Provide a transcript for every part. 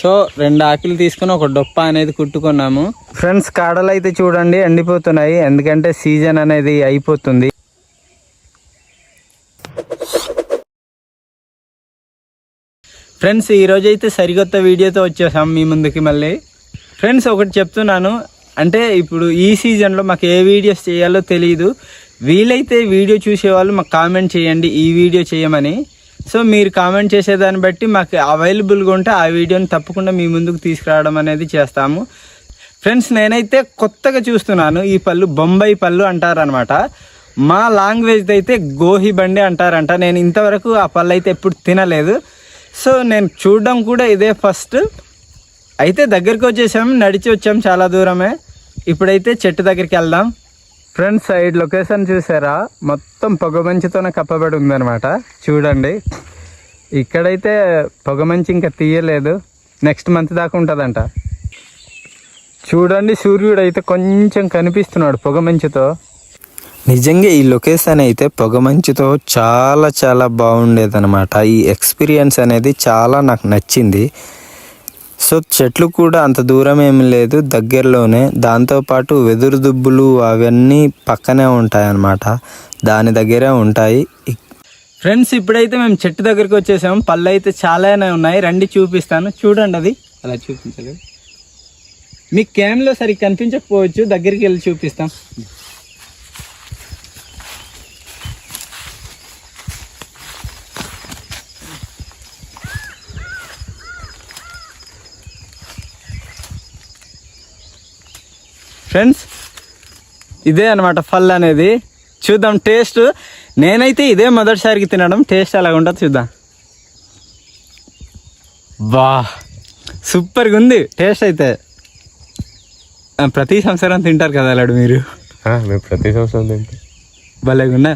So రెండు ఆకులు తీసుకుని ఒక డొప్ప అనేది కుట్టుకున్నాము. ఫ్రెండ్స్ కాడలు అయితే చూడండి ఎండిపోతున్నాయి. ఎందుకంటే సీజన్ అనేది అయిపోతుంది. ఫ్రెండ్స్ ఈరోజు అయితే సరికొత్త వీడియోతో వచ్చేసాం మీ ముందుకి మళ్ళీ. ఫ్రెండ్స్ ఒకటి చెప్తున్నాను. అంటే ఇప్పుడు ఈ సీజన్లో మాకు ఏ వీడియోస్ చేయాలో తెలియదు వీలైతే వీడియో చూసేవాళ్ళు మాకు కామెంట్ చేయండి ఈ వీడియో చేయమని. సో మీరు కామెంట్ చేసేదాన్ని బట్టి మాకు అవైలబుల్గా ఉంటే ఆ వీడియోని తప్పకుండా మీ ముందుకు తీసుకురావడం అనేది చేస్తాము. ఫ్రెండ్స్ నేనైతే కొత్తగా చూస్తున్నాను ఈ పళ్ళు బొంబాయి పళ్ళు అంటారనమాట మా లాంగ్వేజ్ అయితే గోహి బండి అంటారంట. నేను ఇంతవరకు ఆ పళ్ళు అయితే ఎప్పుడు తినలేదు. సో నేను చూడడం కూడా ఇదే ఫస్ట్ అయితే దగ్గరికి వచ్చేసాం నడిచి వచ్చాము చాలా దూరమే. ఇప్పుడైతే చెట్టు దగ్గరికి వెళ్దాం. ఫ్రెండ్స్ సైడ్ లొకేషన్ చూసారా? మొత్తం పొగమంచుతోనే కప్పబడి ఉందన్నమాట. చూడండి. ఇక్కడైతే పొగమంచి ఇంకా తీయలేదు. నెక్స్ట్ మంత్ దాకా ఉంటుందంట. చూడండి సూర్యుడు అయితే కొంచెం కనిపిస్తున్నాడు పొగమంచుతో నిజంగా ఈ లొకేషన్ అయితే పొగమంచుతో చాలా చాలా బాగుండేదనమాట ఈ ఎక్స్పీరియన్స్ అనేది చాలా నాకు నచ్చింది. సో చెట్లు కూడా అంత దూరం ఏమి లేదు దగ్గరలోనే. దాంతోపాటు వెదురు దుబ్బులు అవన్నీ పక్కనే ఉంటాయి అన్నమాట దాని దగ్గరే ఉంటాయి. ఫ్రెండ్స్ ఇప్పుడైతే మేము చెట్టు దగ్గరికి వచ్చేసాము పళ్ళు అయితే చాలానే ఉన్నాయి. రండి చూపిస్తాను. చూడండి అది. అలా చూపించలేదు. మీకు క్యామ్లో సరిగ్గా కనిపించకపోవచ్చు. దగ్గరికి వెళ్ళి చూపిస్తాం. ఫ్రెండ్స్ ఇదే అనమాట ఫల్ అనేది. చూద్దాం టేస్ట్. నేనైతే ఇదే మొదటిసారికి తినడం. టేస్ట్ ఎలా ఉంటుంది చూద్దాం. బా సూపర్గా ఉంది. టేస్ట్ అయితే. ప్రతి సంవత్సరం తింటారు కదా అలాడు మీరు. మేము ప్రతి సంవత్సరం తింటాం. భలేగున్నా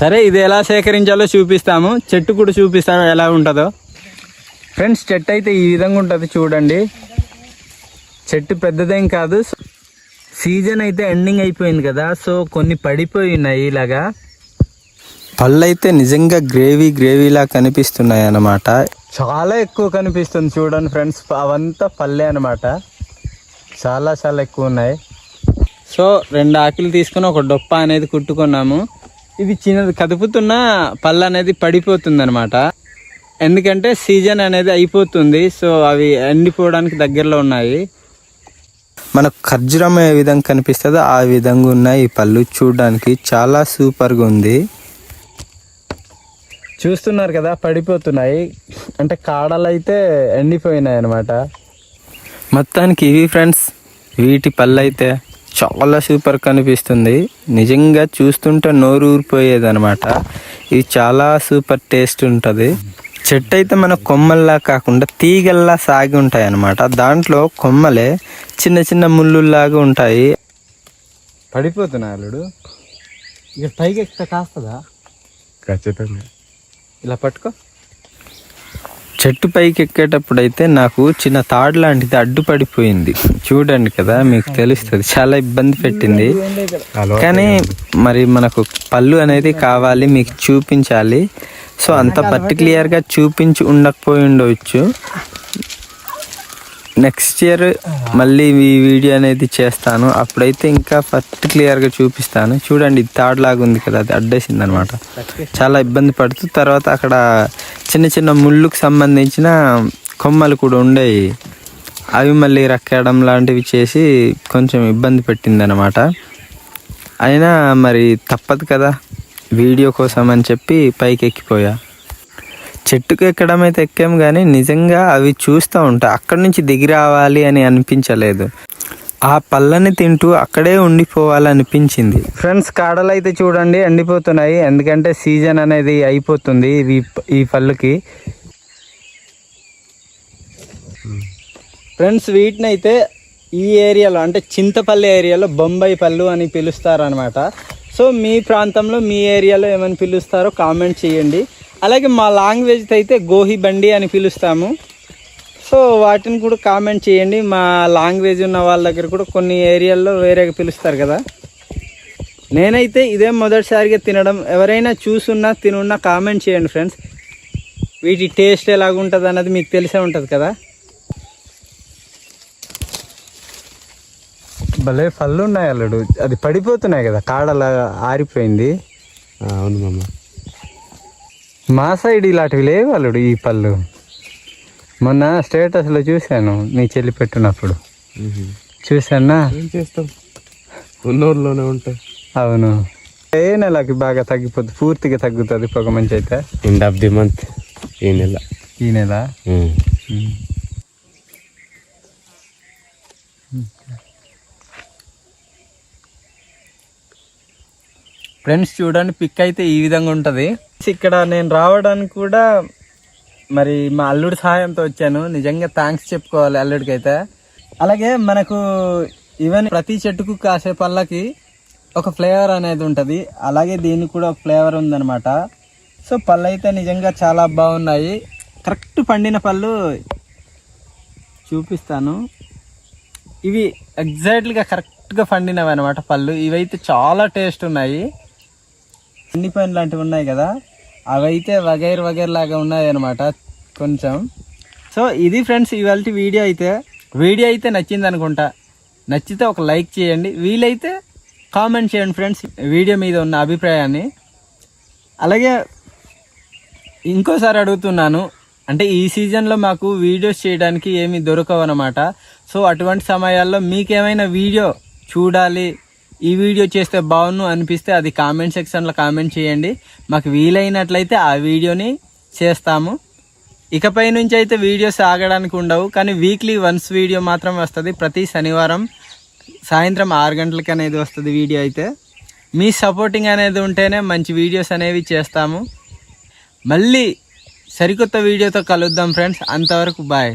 సరే ఇది ఎలా సేకరించాలో చూపిస్తాము. చెట్టు కూడా చూపిస్తాము ఎలా ఉంటుందో. ఫ్రెండ్స్ చెట్టు అయితే ఈ విధంగా ఉంటుంది చూడండి. చెట్టు పెద్దదేం కాదు. సీజన్ అయితే ఎండింగ్ అయిపోయింది కదా సో కొన్ని పడిపోయి ఉన్నాయి ఇలాగా. పళ్ళు అయితే నిజంగా గ్రేవీ గ్రేవీలా కనిపిస్తున్నాయి అన్నమాట. చాలా ఎక్కువ కనిపిస్తుంది చూడండి ఫ్రెండ్స్ అవంతా పల్లె అన్నమాట. చాలా చాలా ఎక్కువ ఉన్నాయి. సో రెండు ఆకులు తీసుకుని ఒక డొప్ప అనేది కుట్టుకున్నాము. ఇది చిన్నది కదుపుతున్న పళ్ళు అనేది పడిపోతుంది అనమాట ఎందుకంటే సీజన్ అనేది అయిపోతుంది సో అవి ఎండిపోవడానికి దగ్గరలో ఉన్నాయి. మనకు ఖర్జూరం ఏ విధంగా కనిపిస్తుందో ఆ విధంగా ఉన్నాయి ఈ పళ్ళు. చూడడానికి చాలా సూపర్గా ఉంది. చూస్తున్నారు కదా పడిపోతున్నాయి. అంటే కాడలు అయితే ఎండిపోయినాయి అనమాట మొత్తానికి ఇవి ఫ్రెండ్స్ వీటి పళ్ళు అయితే చాలా సూపర్ కనిపిస్తుంది. నిజంగా చూస్తుంటే నోరు ఊరిపోయేది అనమాట ఇది చాలా సూపర్ టేస్ట్ ఉంటుంది. చెట్టు అయితే మన కొమ్మల్లా కాకుండా తీగల్లా సాగి ఉంటాయి అనమాట దాంట్లో కొమ్మలే చిన్న చిన్న ముళ్ళుల్లాగా ఉంటాయి. పడిపోతున్నాయి అల్లుడు. ఇక పైకి ఎక్కితే కాస్తుందా? ఖచ్చితంగా. ఇలా పట్టుకో. చెట్టు పైకి ఎక్కేటప్పుడు అయితే నాకు చిన్న తాడు లాంటిది అడ్డుపడిపోయింది చూడండి కదా మీకు తెలుస్తుంది. చాలా ఇబ్బంది పెట్టింది. కానీ మరి మనకు పళ్ళు అనేది కావాలి మీకు చూపించాలి. సో అంత పర్టికులర్గా చూపించి ఉండకపోయి ఉండవచ్చు నెక్స్ట్ ఇయర్ మళ్ళీ ఈ వీడియో అనేది చేస్తాను. అప్పుడైతే ఇంకా పర్టికులర్గా చూపిస్తాను. చూడండి ఇది తాడులాగా ఉంది కదా అది అడ్డేసింది అనమాట చాలా ఇబ్బంది పడుతూ తర్వాత అక్కడ చిన్న చిన్న ముళ్ళుకు సంబంధించిన కొమ్మలు కూడా ఉండేవి అవి మళ్ళీ రక్కడం లాంటివి చేసి కొంచెం ఇబ్బంది పెట్టింది అనమాట అయినా మరి తప్పదు కదా. వీడియో కోసం అని చెప్పి పైకి ఎక్కిపోయా చెట్టుకు ఎక్కడం అయితే ఎక్కాం కానీ నిజంగా అవి చూస్తూ ఉంటా. అక్కడి నుంచి దిగి రావాలి అని అనిపించలేదు. ఆ పళ్ళని తింటూ అక్కడే ఉండిపోవాలనిపించింది. ఫ్రెండ్స్ కాడలు అయితే చూడండి ఎండిపోతున్నాయి. ఎందుకంటే సీజన్ అనేది అయిపోతుంది ఈ ఈ పళ్ళుకి. ఫ్రెండ్స్ వీటిని అయితే ఈ ఏరియాలో అంటే చింతపల్లి ఏరియాలో బొంబాయి పళ్ళు అని పిలుస్తారనమాట సో మీ ప్రాంతంలో మీ ఏరియాలో ఏమని పిలుస్తారో కామెంట్ చేయండి. అలాగే మా లాంగ్వేజ్ అయితే గోహి బండి అని పిలుస్తాము. సో వాటిని కూడా కామెంట్ చేయండి. మా లాంగ్వేజ్ ఉన్న వాళ్ళ దగ్గర కూడా కొన్ని ఏరియాల్లో వేరేగా పిలుస్తారు కదా. నేనైతే ఇదే మొదటిసారిగా తినడం. ఎవరైనా చూసున్నా తినున్నా కామెంట్ చేయండి ఫ్రెండ్స్. వీటి టేస్ట్ ఎలాగుంటుంది అన్నది మీకు తెలిసే ఉంటుంది కదా. భలే పళ్ళు ఉన్నాయి అల్లుడు. అది పడిపోతున్నాయి కదా కాడలా ఆరిపోయింది. అవును మామ. మా సైడ్ ఇలాంటివి లేవు అల్లుడు ఈ పళ్ళు. మొన్న స్టేటస్లో చూశాను నీ చెల్లి పెట్టినప్పుడు. చూసానా ఏం చేస్తాం? ఉన్నూరులోనే ఉంటాయి అవును. ఏ నెలకి బాగా తగ్గిపోతుంది పూర్తిగా తగ్గుతుంది పొగ మంచి అయితే ఎండ్ ఆఫ్ ది మంత్ ఈ నెల. ఈ నెల? ఫ్రెండ్స్ చూడండి పిక్ అయితే ఈ విధంగా ఉంటుంది. ఇక్కడ నేను రావడానికి కూడా మరి మా అల్లుడి సహాయంతో వచ్చాను. నిజంగా థ్యాంక్స్ చెప్పుకోవాలి అల్లుడికి అయితే అలాగే మనకు ఈవెన్ ప్రతి చెట్టుకు కాసే పళ్ళకి ఒక ఫ్లేవర్ అనేది ఉంటుంది. అలాగే దీనికి కూడా ఒక ఫ్లేవర్ ఉందన్నమాట. సో పళ్ళు అయితే నిజంగా చాలా బాగున్నాయి. కరెక్ట్ పండిన పళ్ళు చూపిస్తాను. ఇవి ఎగ్జాక్ట్లీగా కరెక్ట్గా పండినవి అనమాట పళ్ళు. ఇవైతే చాలా టేస్ట్ ఉన్నాయి. అన్ని పైన లాంటివి ఉన్నాయి కదా అవైతే వగైర్ వగైర్ లాగా ఉన్నాయి అనమాట కొంచెం. సో ఇది ఫ్రెండ్స్ ఇవాళ వీడియో అయితే వీడియో అయితే నచ్చింది అనుకుంటా. నచ్చితే ఒక లైక్ చేయండి వీలైతే కామెంట్ చేయండి ఫ్రెండ్స్ వీడియో మీద ఉన్న అభిప్రాయాన్ని. అలాగే ఇంకోసారి అడుగుతున్నాను అంటే ఈ సీజన్లో మాకు వీడియోస్ చేయడానికి ఏమీ దొరకవు అనమాట సో అటువంటి సమయాల్లో మీకేమైనా వీడియో చూడాలి ఈ వీడియో చేస్తే బాగున్ను అనిపిస్తే అది కామెంట్ సెక్షన్లో కామెంట్ చేయండి. మాకు వీలైనట్లయితే ఆ వీడియోని చేస్తాము. ఇకపై నుంచి అయితే వీడియోస్ ఆగడానికి ఉండవు కానీ వీక్లీ వన్స్ వీడియో మాత్రం వస్తుంది. ప్రతి శనివారం సాయంత్రం ఆరు గంటలకి అనేది వస్తుంది వీడియో అయితే. మీ సపోర్టింగ్ అనేది ఉంటేనే మంచి వీడియోస్ అనేవి చేస్తాము. మళ్ళీ సరికొత్త వీడియోతో కలుద్దాం ఫ్రెండ్స్ అంతవరకు బాయ్